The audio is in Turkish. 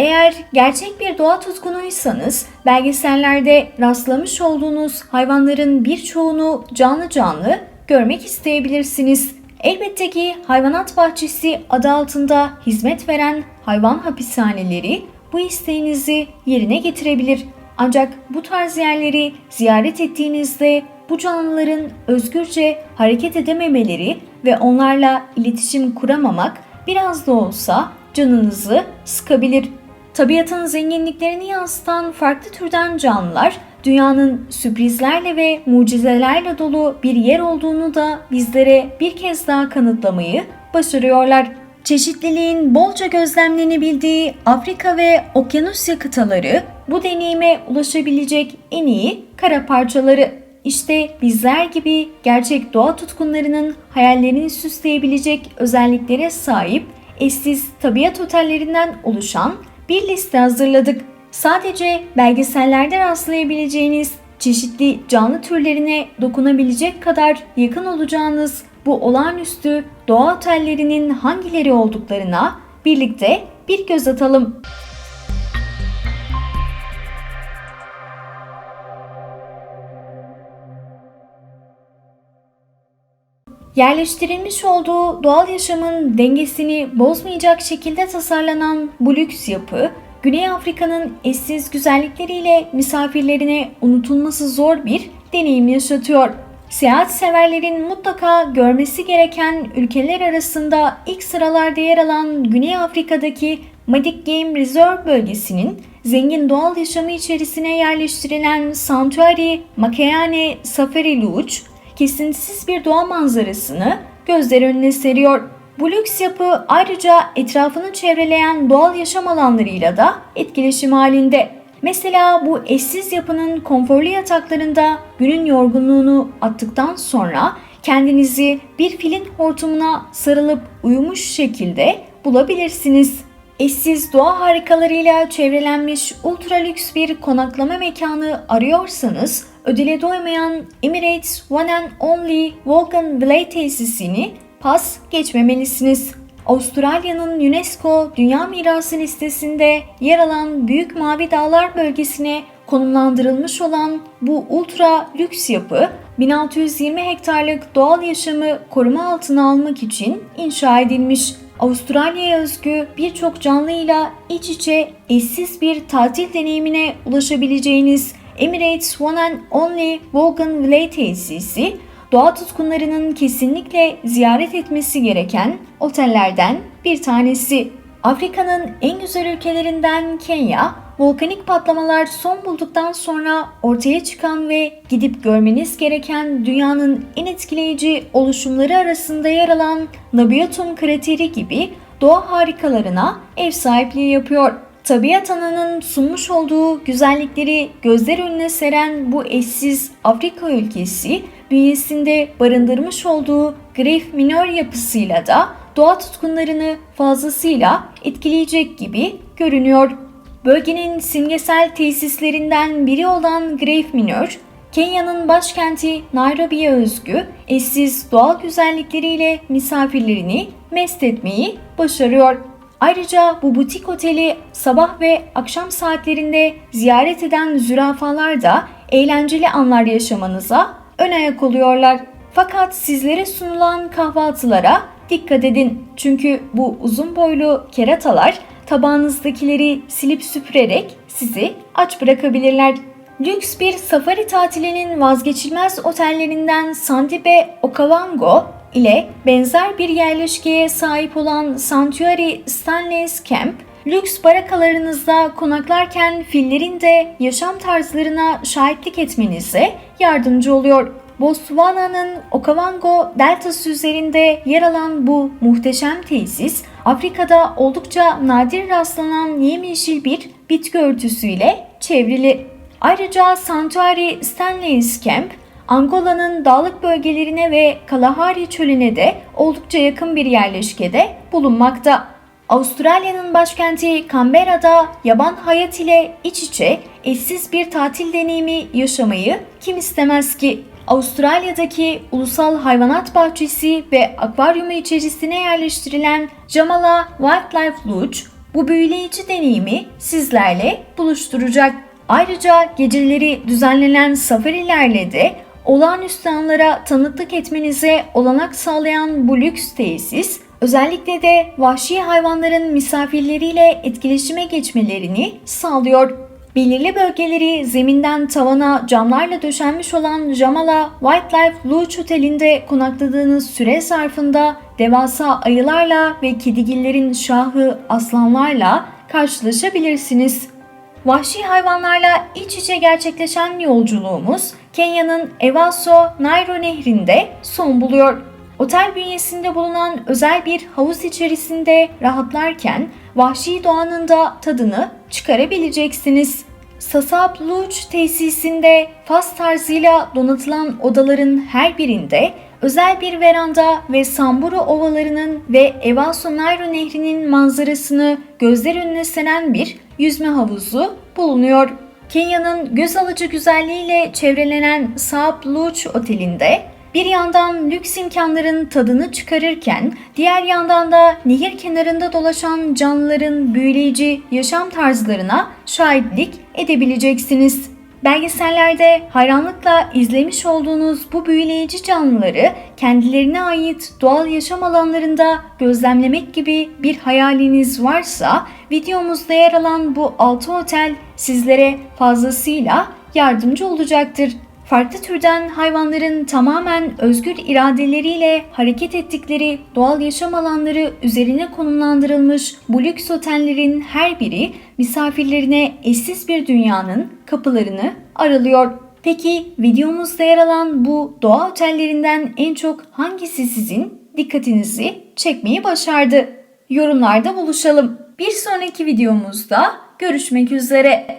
Eğer gerçek bir doğa tutkunuysanız belgesellerde rastlamış olduğunuz hayvanların birçoğunu canlı canlı görmek isteyebilirsiniz. Elbette ki hayvanat bahçesi adı altında hizmet veren hayvan hapishaneleri bu isteğinizi yerine getirebilir. Ancak bu tarz yerleri ziyaret ettiğinizde bu canlıların özgürce hareket edememeleri ve onlarla iletişim kuramamak biraz da olsa canınızı sıkabilir. Tabiatın zenginliklerini yansıtan farklı türden canlılar dünyanın sürprizlerle ve mucizelerle dolu bir yer olduğunu da bizlere bir kez daha kanıtlamayı başarıyorlar. Çeşitliliğin bolca gözlemlenebildiği Afrika ve Okyanusya kıtaları bu deneyime ulaşabilecek en iyi kara parçaları. İşte bizler gibi gerçek doğa tutkunlarının hayallerini süsleyebilecek özelliklere sahip eşsiz tabiat otellerinden oluşan bir liste hazırladık. Sadece belgesellerde rastlayabileceğiniz çeşitli canlı türlerine dokunabilecek kadar yakın olacağınız bu olağanüstü doğa otellerinin hangileri olduklarına birlikte bir göz atalım. Yerleştirilmiş olduğu doğal yaşamın dengesini bozmayacak şekilde tasarlanan bu lüks yapı, Güney Afrika'nın eşsiz güzellikleriyle misafirlerine unutulması zor bir deneyim yaşatıyor. Seyahat severlerin mutlaka görmesi gereken ülkeler arasında ilk sıralarda yer alan Güney Afrika'daki Madik Game Reserve bölgesinin zengin doğal yaşamı içerisine yerleştirilen Sanctuary Makayane Safari Lodge, kesintisiz bir doğa manzarasını gözler önüne seriyor. Bu lüks yapı ayrıca etrafını çevreleyen doğal yaşam alanlarıyla da etkileşim halinde. Mesela bu eşsiz yapının konforlu yataklarında günün yorgunluğunu attıktan sonra kendinizi bir filin hortumuna sarılıp uyumuş şekilde bulabilirsiniz. Eşsiz doğa harikalarıyla çevrelenmiş ultra lüks bir konaklama mekanı arıyorsanız ödüle doymayan Emirates One and Only Vulcan Valley tesisini pas geçmemelisiniz. Avustralya'nın UNESCO Dünya Mirası listesinde yer alan Büyük Mavi Dağlar bölgesine konumlandırılmış olan bu ultra lüks yapı 1620 hektarlık doğal yaşamı koruma altına almak için inşa edilmiş. Avustralya'ya özgü birçok canlıyla iç içe eşsiz bir tatil deneyimine ulaşabileceğiniz Emirates One and Only Vulcan Valley tesisi doğa tutkunlarının kesinlikle ziyaret etmesi gereken otellerden bir tanesi. Afrika'nın en güzel ülkelerinden Kenya, volkanik patlamalar son bulduktan sonra ortaya çıkan ve gidip görmeniz gereken dünyanın en etkileyici oluşumları arasında yer alan Nabiatum krateri gibi doğa harikalarına ev sahipliği yapıyor. Tabiat ananın sunmuş olduğu güzellikleri gözler önüne seren bu eşsiz Afrika ülkesi bünyesinde barındırmış olduğu gref minör yapısıyla da doğa tutkunlarını fazlasıyla etkileyecek gibi görünüyor. Bölgenin simgesel tesislerinden biri olan Gref Minör, Kenya'nın başkenti Nairobi'ye özgü eşsiz doğal güzellikleriyle misafirlerini mest etmeyi başarıyor. Ayrıca bu butik oteli sabah ve akşam saatlerinde ziyaret eden zürafalar da eğlenceli anlar yaşamanıza ön ayak oluyorlar. Fakat sizlere sunulan kahvaltılara dikkat edin. Çünkü bu uzun boylu keratalar tabağınızdakileri silip süpürerek sizi aç bırakabilirler. Lüks bir safari tatilinin vazgeçilmez otellerinden Sandibe Okavango ile benzer bir yerleşkeye sahip olan Sanctuary Stanley's Camp, lüks barakalarınızda konaklarken fillerin de yaşam tarzlarına şahitlik etmenize yardımcı oluyor. Botswana'nın Okavango deltası üzerinde yer alan bu muhteşem tesis, Afrika'da oldukça nadir rastlanan yemyeşil bir bitki örtüsüyle çevrili. Ayrıca Sanctuary Stanley's Camp, Angola'nın dağlık bölgelerine ve Kalahari çölüne de oldukça yakın bir yerleşkede bulunmakta. Avustralya'nın başkenti Canberra'da yaban hayat ile iç içe eşsiz bir tatil deneyimi yaşamayı kim istemez ki? Avustralya'daki Ulusal Hayvanat Bahçesi ve akvaryumu içerisine yerleştirilen Jamala Wildlife Lodge, bu büyüleyici deneyimi sizlerle buluşturacak. Ayrıca geceleri düzenlenen safarilerle de olağanüstü anlara tanıklık etmenize olanak sağlayan bu lüks tesis, özellikle de vahşi hayvanların misafirleriyle etkileşime geçmelerini sağlıyor. Belirli bölgeleri zeminden tavana camlarla döşenmiş olan Jamala Wildlife Lodge Oteli'nde konakladığınız süre zarfında devasa ayılarla ve kedigillerin şahı aslanlarla karşılaşabilirsiniz. Vahşi hayvanlarla iç içe gerçekleşen yolculuğumuz Kenya'nın Evaso Nairo nehrinde son buluyor. Otel bünyesinde bulunan özel bir havuz içerisinde rahatlarken vahşi doğanın da tadını çıkarabileceksiniz. Sasab Lodge tesisinde Fas tarzıyla donatılan odaların her birinde özel bir veranda ve Samburu ovalarının ve Evaso Nairo nehrinin manzarasını gözler önüne seren bir yüzme havuzu bulunuyor. Kenya'nın göz alıcı güzelliğiyle çevrelenen Saab Lodge Oteli'nde bir yandan lüks imkanların tadını çıkarırken diğer yandan da nehir kenarında dolaşan canlıların büyüleyici yaşam tarzlarına şahitlik edebileceksiniz. Belgesellerde hayranlıkla izlemiş olduğunuz bu büyüleyici canlıları kendilerine ait doğal yaşam alanlarında gözlemlemek gibi bir hayaliniz varsa videomuzda yer alan bu 6 otel sizlere fazlasıyla yardımcı olacaktır. Farklı türden hayvanların tamamen özgür iradeleriyle hareket ettikleri doğal yaşam alanları üzerine konumlandırılmış bu lüks otellerin her biri misafirlerine eşsiz bir dünyanın kapılarını aralıyor. Peki videomuzda yer alan bu doğa otellerinden en çok hangisi sizin dikkatinizi çekmeyi başardı? Yorumlarda buluşalım. Bir sonraki videomuzda görüşmek üzere.